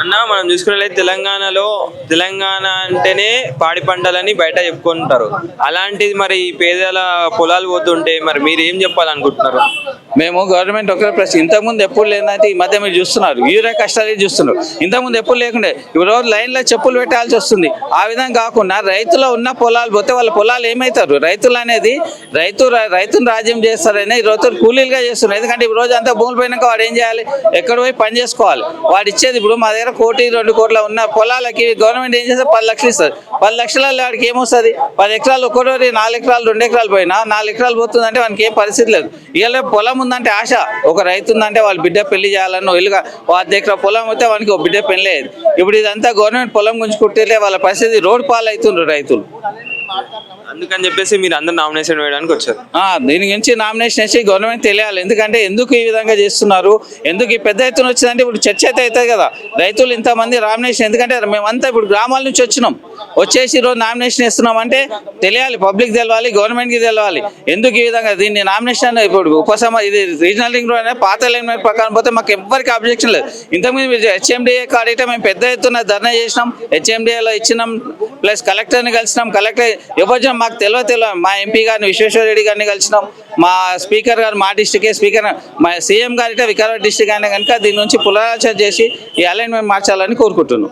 అన్న మనం చూసుకున్నట్లయితే తెలంగాణలో తెలంగాణ అంటేనే పాడి పంటలని బయట చెప్పుకుంటారు. అలాంటిది మరి ఈ పేదల పొలాలు పోతుంటే మరి మీరు ఏం చెప్పాలనుకుంటున్నారు? మేము గవర్నమెంట్ ఒకటే ప్రశ్న ఇంతకుముందు ఎప్పుడు లేదంటే ఈ మధ్య మీరు చూస్తున్నారు. యూరియా కష్టాలు చూస్తున్నారు. ఇంతకుముందు ఎప్పుడు లేకుండే ఇప్పుడు రోజు లైన్లో చెప్పులు పెట్టాల్సి వస్తుంది. ఆ విధంగా కాకుండా రైతులో ఉన్న పొలాలు పోతే వాళ్ళ పొలాలు ఏమవుతారు రైతులు అనేది రైతు రైతును రాజ్యం చేస్తారని ఈ కూలీలుగా చేస్తున్నారు. ఎందుకంటే ఈ రోజు అంతా భూములు పోయినాక వాడు ఏం చేయాలి? ఎక్కడ పోయి పని చేసుకోవాలి. వాడు ఇచ్చేది ఇప్పుడు మా దగ్గర కోటి రెండు కోట్ల ఉన్న పొలాలకి గవర్నమెంట్ ఏం చేస్తే పది లక్షలు ఇస్తుంది. పది లక్షలలో వాడికి ఏమొస్తుంది? పది ఎకరాలు ఒకటోటి నాలుగు ఎకరాలు రెండు ఎకరాలు పోయినా నాలుగు ఎకరాలు పోతుందంటే వానికి ఏం పరిస్థితి లేదు. ఇలా పొలం ఉందంటే ఆశ. ఒక రైతు ఉందంటే వాళ్ళ బిడ్డ పెళ్ళి చేయాలన్న ఇల్లుగా వాళ్ళ దగ్గర పొలం అయితే వానికి ఒక బిడ్డ పెళ్ళి లేదు. ఇప్పుడు ఇదంతా గవర్నమెంట్ పొలం గురించి కుట్టితే వాళ్ళ పరిస్థితి రోడ్ పాలు అవుతుండ్రు రైతులు. అందుకని చెప్పేసి మీరు అందరు నామినేషన్ వేయడానికి వచ్చారు. ఆ, దీని గురించి నామినేషన్ వేసి గవర్నమెంట్ తెలియాలి. ఎందుకంటే ఎందుకు ఈ విధంగా చేస్తున్నారు? ఎందుకు ఈ పెద్ద ఎత్తున వచ్చిందంటే ఇప్పుడు చర్చ అయితే అవుతుంది కదా. రైతులు ఇంతమంది నామినేషన్ ఎందుకంటే మేమంతా ఇప్పుడు గ్రామాల నుంచి వచ్చినాం. వచ్చేసి ఈరోజు నామినేషన్ ఇస్తున్నాం అంటే తెలియాలి పబ్లిక్ తెలవాలి గవర్నమెంట్కి తెలవాలి. ఎందుకు ఈ విధంగా? దీన్ని నామినేషన్ ఇప్పుడు ఉపసమ ఇది రీజనల్ రింగ్ రోడ్ అనేది పాత లైన్ ప్రకారం పోతే మాకు ఎవ్వరికి అబ్జెక్షన్ లేదు. ఇంతకుముందు హెచ్ఎండిఏ కాడితే మేము పెద్ద ఎత్తున ధర్నా చేసినాం హెచ్ఎండిఏలో ఇచ్చినాం ప్లస్ కలెక్టర్ని కలిసినాం. కలెక్టర్ ఎవరు మాకు తెలియదు తెలియదు మా ఎంపీ గారిని విశ్వేశ్వర రెడ్డి గారిని కలిసినాం. మా స్పీకర్ గారు మా డిస్టికే స్పీకర్ మా సీఎం గారి వికారాబాద్ డిస్టిక్ అయినా కనుక దీని నుంచి పునరాలోచన చేసి ఈ అలైన్మెంట్ మార్చాలని కోరుకుంటున్నాం.